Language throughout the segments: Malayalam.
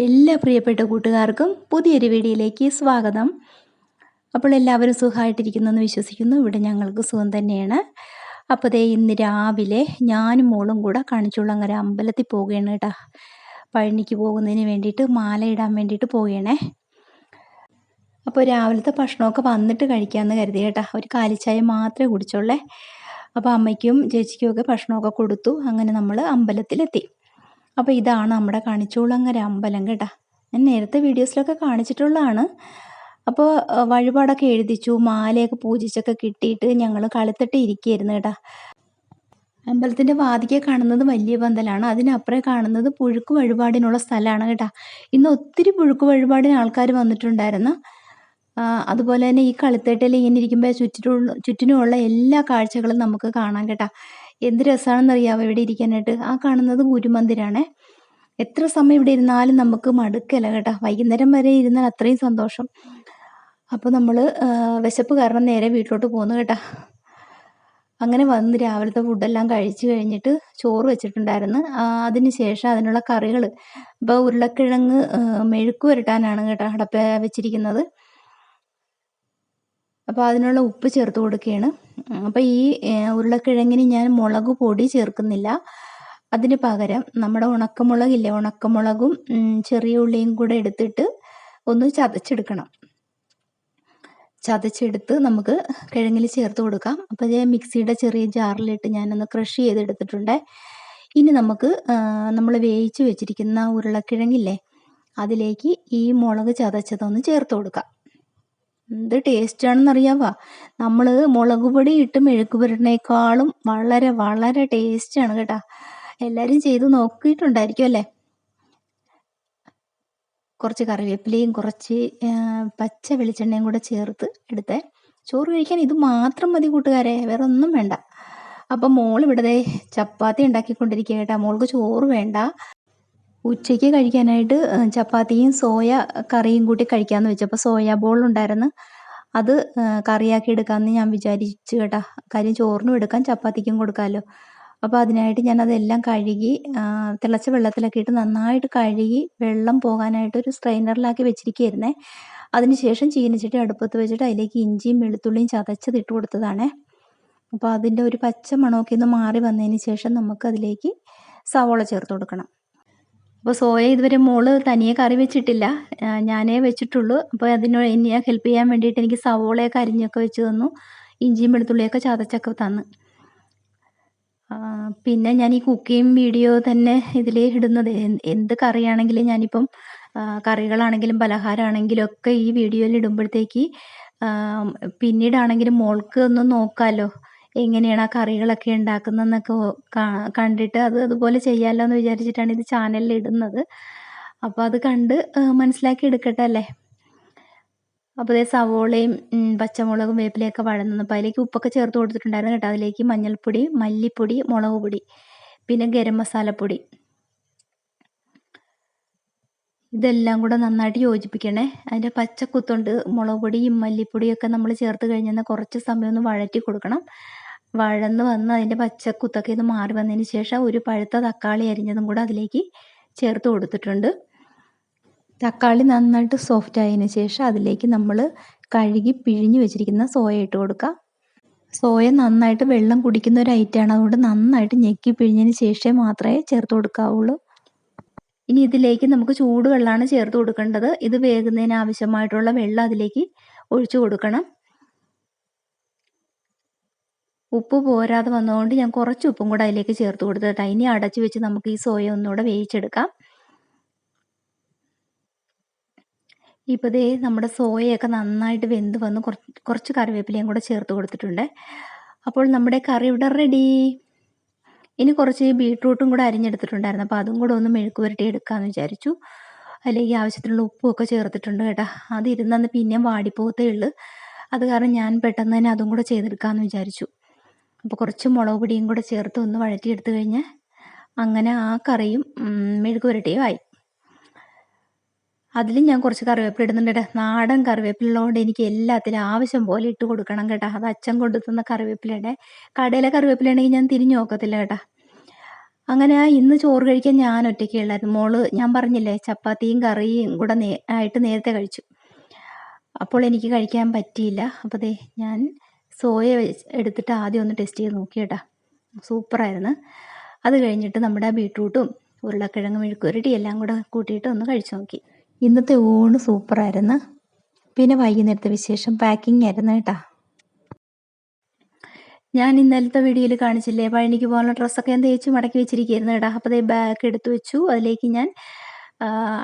എല്ലാ പ്രിയപ്പെട്ട കൂട്ടുകാർക്കും പുതിയൊരു വീഡിയോയിലേക്ക് സ്വാഗതം. അപ്പോൾ എല്ലാവരും സുഖമായിട്ടിരിക്കുന്നെന്ന് വിശ്വസിക്കുന്നു. ഇവിടെ ഞങ്ങൾക്ക് സുഖം തന്നെയാണ്. അപ്പോൾ ദേ ഇന്ന് രാവിലെ ഞാനും മോളും കൂടെ കാണിച്ചുള്ളങ്ങര അമ്പലത്തിൽ പോവുകയാണ് കേട്ടോ. പഴനിക്ക് പോകുന്നതിന് വേണ്ടിയിട്ട് മാല ഇടാൻ വേണ്ടിയിട്ട് പോവുകയാണേ. അപ്പോൾ രാവിലത്തെ ഭക്ഷണമൊക്കെ വന്നിട്ട് കഴിക്കാമെന്ന് കരുതി കേട്ടോ. ഒരു കാലിച്ചായ മാത്രമേ കുടിച്ചുള്ളേ. അപ്പോൾ അമ്മയ്ക്കും ചേച്ചിക്കും ഒക്കെ ഭക്ഷണമൊക്കെ കൊടുത്തു. അങ്ങനെ നമ്മൾ അമ്പലത്തിലെത്തി. അപ്പോൾ ഇതാണ് നമ്മുടെ കണിച്ചൂളങ്ങര അമ്പലം കേട്ടോ. ഞാൻ നേരത്തെ വീഡിയോസിലൊക്കെ കാണിച്ചിട്ടുള്ളതാണ്. അപ്പോൾ വഴിപാടൊക്കെ എഴുതിച്ചു മാലയൊക്കെ പൂജിച്ചൊക്കെ കിട്ടിയിട്ട് ഞങ്ങൾ കളുത്തിട്ട് ഇരിക്കുകയായിരുന്നു കേട്ടോ. അമ്പലത്തിന്റെ വാതിക്കെ കാണുന്നത് വലിയ പന്തലാണ്. അതിനപ്പുറം കാണുന്നത് പുഴുക്ക് വഴിപാടിനുള്ള സ്ഥലമാണ് കേട്ടോ. ഇന്ന് ഒത്തിരി പുഴുക്ക് വഴിപാടിന് ആൾക്കാർ വന്നിട്ടുണ്ടായിരുന്നു. അതുപോലെ തന്നെ ഈ കളിത്തേട്ടിൽ ഇങ്ങനെ ഇരിക്കുമ്പോൾ ചുറ്റിനുള്ള ചുറ്റിനുമുള്ള എല്ലാ കാഴ്ചകളും നമുക്ക് കാണാം കേട്ടോ. എന്ത് രസമാണെന്നറിയാവോ ഇവിടെ ഇരിക്കാനായിട്ട്? ആ കാണുന്നത് ഗുരുമന്ദിരാണേ. എത്ര സമയം ഇവിടെ ഇരുന്നാലും നമുക്ക് മടുക്കല്ല കേട്ടോ. വൈകുന്നേരം വരെ ഇരുന്നാൽ അത്രയും സന്തോഷം. അപ്പോൾ നമ്മൾ വിശപ്പ് കാരണം നേരെ വീട്ടിലോട്ട് പോന്നു കേട്ടോ. അങ്ങനെ വന്ന് രാവിലത്തെ ഫുഡെല്ലാം കഴിച്ചു കഴിഞ്ഞിട്ട് ചോറ് വെച്ചിട്ടുണ്ടായിരുന്നു. അതിന് ശേഷം അതിനുള്ള കറികൾ ഇപ്പോൾ ഉരുളക്കിഴങ്ങ് മെഴുക്ക് പുരട്ടാനാണ് കേട്ടോ അടപ്പ വെച്ചിരിക്കുന്നത്. അപ്പോൾ അതിനുള്ള ഉപ്പ് ചേർത്ത് കൊടുക്കുകയാണ്. അപ്പോൾ ഈ ഉരുളക്കിഴങ്ങിന് ഞാൻ മുളക് പൊടി ചേർക്കുന്നില്ല. അതിന് പകരം നമ്മുടെ ഉണക്കമുളകില്ലേ ഉണക്കമുളകും ചെറിയ ഉള്ളിയും കൂടെ എടുത്തിട്ട് ഒന്ന് ചതച്ചെടുക്കണം. ചതച്ചെടുത്ത് നമുക്ക് കിഴങ്ങിൽ ചേർത്ത് കൊടുക്കാം. അപ്പോൾ ഞാൻ മിക്സിയുടെ ചെറിയ ജാറിലിട്ട് ഞാനൊന്ന് ക്രഷ് ചെയ്തെടുത്തിട്ടുണ്ട്. ഇനി നമുക്ക് നമ്മൾ വേവിച്ച് വെച്ചിരിക്കുന്ന ഉരുളക്കിഴങ്ങില്ലേ അതിലേക്ക് ഈ മുളക് ചതച്ചതൊന്ന് ചേർത്ത് കൊടുക്കാം. എന്ത് ടേസ്റ്റാണെന്നറിയാവാ നമ്മൾ മുളക് പൊടി ഇട്ട് മെഴുക്ക് പുരട്ടിനേക്കാളും വളരെ വളരെ ആണ് കേട്ടോ. എല്ലാവരും ചെയ്ത് നോക്കിയിട്ടുണ്ടായിരിക്കും അല്ലേ? കുറച്ച് കറിവേപ്പിലയും കുറച്ച് പച്ച വെളിച്ചെണ്ണയും കൂടെ ചേർത്ത് എടുത്ത്. ചോറ് കഴിക്കാൻ ഇത് മാത്രം മതി കൂട്ടുകാരെ വേറെ ഒന്നും വേണ്ട. അപ്പം മോൾ ഇവിടെ ചപ്പാത്തി ഉണ്ടാക്കിക്കൊണ്ടിരിക്കുക കേട്ടോ. മോൾക്ക് ചോറ് വേണ്ട. ഉച്ചയ്ക്ക് കഴിക്കാനായിട്ട് ചപ്പാത്തിയും സോയ കറിയും കൂട്ടി കഴിക്കാമെന്ന് വെച്ചപ്പോൾ സോയാ ബോൾ ഉണ്ടായിരുന്നു. അത് കറിയാക്കി എടുക്കാമെന്ന് ഞാൻ വിചാരിച്ചു കേട്ടോ. കാര്യം ചോറിനും എടുക്കാം ചപ്പാത്തിക്കും കൊടുക്കാമല്ലോ അപ്പോൾ അതിനായിട്ട് ഞാൻ അതെല്ലാം കഴുകി തിളച്ച വെള്ളത്തിലൊക്കെ ഇട്ട് നന്നായിട്ട് കഴുകി വെള്ളം പോകാനായിട്ട് ഒരു സ്ട്രെയിനറിലാക്കി വെച്ചിരിക്കുകയായിരുന്നേ. അതിനുശേഷം ചീനച്ചട്ടി അടുപ്പത്ത് വെച്ചിട്ട് അതിലേക്ക് ഇഞ്ചിയും വെളുത്തുള്ളിയും ചതച്ചത് ഇട്ട് കൊടുത്തതാണേ. അപ്പോൾ അതിന്റെ ഒരു പച്ച മണമൊക്കെ ഒന്ന് മാറി വന്നതിന് ശേഷം നമുക്ക് അതിലേക്ക് സവോള ചേർത്ത് കൊടുക്കണം. അപ്പോൾ സോയ ഇതുവരെ മോൾ തനിയെ കറി വെച്ചിട്ടില്ല. ഞാനേ വെച്ചിട്ടുള്ളൂ. അപ്പോൾ അതിന് എന്നെ ഹെൽപ്പ് ചെയ്യാൻ വേണ്ടിയിട്ട് എനിക്ക് സവോളയൊക്കെ അരിഞ്ഞൊക്കെ വെച്ച് തന്നു. ഇഞ്ചിയും വെളുത്തുള്ളിയൊക്കെ ചതച്ചൊക്കെ തന്നു. പിന്നെ ഞാൻ ഈ കുക്കിംഗ് വീഡിയോ തന്നെ ഇതിൽ ഇടുന്നത്. എന്ത് കറിയാണെങ്കിലും ഞാനിപ്പം കറികളാണെങ്കിലും പലഹാരമാണെങ്കിലും ഒക്കെ ഈ വീഡിയോയിൽ ഇടുമ്പോഴത്തേക്ക് പിന്നീടാണെങ്കിലും മോൾക്ക് ഒന്ന് നോക്കാമല്ലോ എങ്ങനെയാണ് ആ കറികളൊക്കെ ഉണ്ടാക്കുന്നതെന്നൊക്കെ കണ്ടിട്ട് അത് അതുപോലെ ചെയ്യാമല്ലോ എന്ന് വിചാരിച്ചിട്ടാണ് ഇത് ചാനലിൽ ഇടുന്നത്. അപ്പോൾ അത് കണ്ട് മനസ്സിലാക്കി എടുക്കട്ടെ അല്ലേ? അപ്പോൾ അതേ സവോളയും പച്ചമുളകും വേപ്പിലയൊക്കെ വഴന്നപ്പോൾ അതിലേക്ക് ഉപ്പൊക്കെ ചേർത്ത് കൊടുത്തിട്ടുണ്ടായിരുന്നു കേട്ടോ. അതിലേക്ക് മഞ്ഞൾപ്പൊടി മല്ലിപ്പൊടി മുളക് പൊടി പിന്നെ ഗരം മസാലപ്പൊടി ഇതെല്ലാം കൂടെ നന്നായിട്ട് യോജിപ്പിക്കണേ. അതിന്റെ പച്ചക്കുത്തുണ്ട് മുളക് പൊടിയും മല്ലിപ്പൊടിയൊക്കെ നമ്മൾ ചേർത്ത് കഴിഞ്ഞാൽ കുറച്ച് സമയം ഒന്ന് വഴറ്റി കൊടുക്കണം. വഴന്ന് വന്ന് അതിന്റെ പച്ചക്കുത്തൊക്കെ ഇത് മാറി വന്നതിന് ശേഷം ഒരു പഴുത്ത തക്കാളി അരിഞ്ഞതും കൂടെ അതിലേക്ക് ചേർത്ത് കൊടുത്തിട്ടുണ്ട്. തക്കാളി നന്നായിട്ട് സോഫ്റ്റ് ആയതിനു ശേഷം അതിലേക്ക് നമ്മൾ കഴുകി പിഴിഞ്ഞ് വെച്ചിരിക്കുന്ന സോയ ഇട്ട് കൊടുക്കുക സോയ നന്നായിട്ട് വെള്ളം കുടിക്കുന്ന ഒരു ഐറ്റമാണ് അതുകൊണ്ട് നന്നായിട്ട് ഞെക്കി പിഴിഞ്ഞതിന് ശേഷമേ മാത്രമേ ചേർത്ത് കൊടുക്കാവുള്ളൂ. ഇനി ഇതിലേക്ക് നമുക്ക് ചൂടുവെള്ളമാണ് ചേർത്ത് കൊടുക്കേണ്ടത്. ഇത് വേകുന്നതിന് ആവശ്യമായിട്ടുള്ള വെള്ളം അതിലേക്ക് ഒഴിച്ചു കൊടുക്കണം. ഉപ്പ് പോരാതെ വന്നതുകൊണ്ട് ഞാൻ കുറച്ച് ഉപ്പും കൂടെ അതിലേക്ക് ചേർത്ത് കൊടുത്തിട്ട് ഇനി അടച്ചു വെച്ച് നമുക്ക് ഈ സോയ ഒന്നുകൂടെ വേവിച്ചെടുക്കാം. ഇപ്പോൾ ദേ നമ്മുടെ സോയയൊക്കെ നന്നായിട്ട് വെന്ത് വന്ന് കുറച്ച് കറിവേപ്പിലയും കൂടെ ചേർത്ത് കൊടുത്തിട്ടുണ്ട്. അപ്പോൾ നമ്മുടെ കറി ഇവിടെ റെഡി ഇനി കുറച്ച് ബീട്രൂട്ടും കൂടെ അരിഞ്ഞെടുത്തിട്ടുണ്ടായിരുന്നു. അപ്പോൾ അതും കൂടെ ഒന്ന് മെഴുക്ക് പുരട്ടി എടുക്കാമെന്ന് വിചാരിച്ചു. അല്ലെങ്കിൽ ആവശ്യത്തിനുള്ള ഉപ്പും ഒക്കെ ചേർത്തിട്ടുണ്ട് കേട്ടോ. അത് ഇരുന്നന്ന് പിന്നെയും വാടിപ്പോകത്തേ ഉള്ളൂ. അത് കാരണം ഞാൻ പെട്ടെന്ന് തന്നെ അതും കൂടെ ചെയ്തെടുക്കാമെന്ന് വിചാരിച്ചു. അപ്പോൾ കുറച്ച് മുളക് പൊടിയും കൂടെ ചേർത്ത് ഒന്ന് വഴറ്റിയെടുത്ത് കഴിഞ്ഞ് അങ്ങനെ ആ കറിയും മെഴുക്ക് പുരട്ടിയും ആയി. അതിലും ഞാൻ കുറച്ച് കറിവേപ്പില ഇടുന്നുണ്ട് നാടൻ കറിവേപ്പിലുള്ളതുകൊണ്ട് എനിക്ക് എല്ലാത്തിലും ആവശ്യം പോലെ ഇട്ട് കൊടുക്കണം കേട്ടോ. അത് അച്ഛൻ കൊണ്ടു തന്ന കറിവേപ്പിലയുടെ കടയിലെ കറിവേപ്പില ഉണ്ടെങ്കിൽ ഞാൻ തിരിഞ്ഞു നോക്കത്തില്ല കേട്ടോ. അങ്ങനെ ഇന്ന് ചോറ് കഴിക്കാൻ ഞാൻ ഒറ്റയ്ക്കേ ഉള്ളായിരുന്നു. മോൾ ഞാൻ പറഞ്ഞില്ലേ ചപ്പാത്തിയും കറിയും കൂടെ നേ ആയിട്ട് നേരത്തെ കഴിച്ചു. അപ്പോൾ എനിക്ക് കഴിക്കാൻ പറ്റിയില്ല. അപ്പോൾ ദേ ഞാൻ സോയ എടുത്തിട്ട് ആദ്യം ഒന്ന് ടെസ്റ്റ് ചെയ്ത് നോക്കി കേട്ടോ സൂപ്പറായിരുന്നു അത് കഴിഞ്ഞിട്ട് നമ്മുടെ ബീട്രൂട്ടും ഉരുളക്കിഴങ്ങ് മെഴുക്കുരട്ടി എല്ലാം കൂടെ കൂട്ടിയിട്ട് ഒന്ന് കഴിച്ചു നോക്കി. ഇന്നത്തെ ഊണ് സൂപ്പറായിരുന്നു പിന്നെ വൈകുന്നേരത്തെ വിശേഷം പാക്കിംഗ് ആയിരുന്നു കേട്ടാ. ഞാൻ ഇന്നലത്തെ വീഡിയോയിൽ കാണിച്ചില്ലേ പഴനിക്ക് പോകാനുള്ള ഡ്രസ്സൊക്കെ ഞാൻ തേച്ച് മടക്കി വെച്ചിരിക്കുകയായിരുന്നു കേട്ടോ. അപ്പോൾ ബാഗ് എടുത്തു വെച്ചു. അതിലേക്ക് ഞാൻ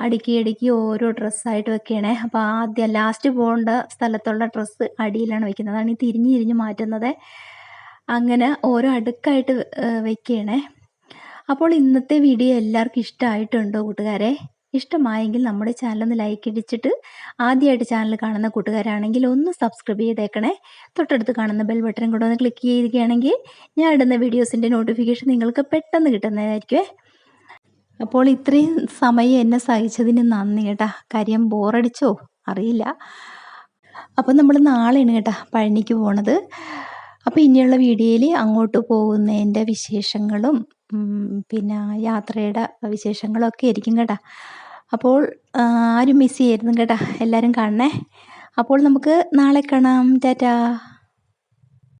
അടുക്കി അടുക്കി ഓരോ ഡ്രസ്സായിട്ട് വെക്കണേ. അപ്പോൾ ആദ്യം ലാസ്റ്റ് പോകേണ്ട സ്ഥലത്തുള്ള ഡ്രസ്സ് അടിയിലാണ് വെക്കുന്നത്. അതാണ് ഈ തിരിഞ്ഞ് തിരിഞ്ഞ് മാറ്റുന്നത്. അങ്ങനെ ഓരോ അടുക്കായിട്ട് വെക്കണേ. അപ്പോൾ ഇന്നത്തെ വീഡിയോ എല്ലാവർക്കും ഇഷ്ടമായിട്ടുണ്ടോ കൂട്ടുകാരെ? ഇഷ്ടമായെങ്കിൽ നമ്മുടെ ചാനലൊന്ന് ലൈക്ക് അടിച്ചിട്ട് ആദ്യമായിട്ട് ചാനൽ കാണുന്ന കൂട്ടുകാരാണെങ്കിൽ ഒന്ന് സബ്സ്ക്രൈബ് ചെയ്തേക്കണേ. തൊട്ടടുത്ത് കാണുന്ന ബെൽ ബട്ടൺ കൂടെ ഒന്ന് ക്ലിക്ക് ചെയ്യുകയാണെങ്കിൽ ഞാൻ ഇടുന്ന വീഡിയോസിന്റെ നോട്ടിഫിക്കേഷൻ നിങ്ങൾക്ക് പെട്ടെന്ന് കിട്ടുന്നതായിരിക്കുമേ അപ്പോൾ ഇത്രയും സമയം എന്നെ സഹിച്ചതിന് നന്ദി കേട്ടാ. കാര്യം ബോറടിച്ചോ? അറിയില്ല. അപ്പോൾ നമ്മൾ നാളെയാണ് കേട്ടാ പഴനിക്ക് പോണത്. അപ്പോൾ ഇനിയുള്ള വീഡിയോയിൽ അങ്ങോട്ട് പോകുന്നതിന്റെ വിശേഷങ്ങളും പിന്നെ യാത്രയുടെ വിശേഷങ്ങളും ഒക്കെ ആയിരിക്കും കേട്ടാ. അപ്പോൾ ആരും മിസ് ചെയ്യരുതും കേട്ടാ. എല്ലാവരും കാണണേ. അപ്പോൾ നമുക്ക് നാളെ കാണാം. ടാറ്റാ.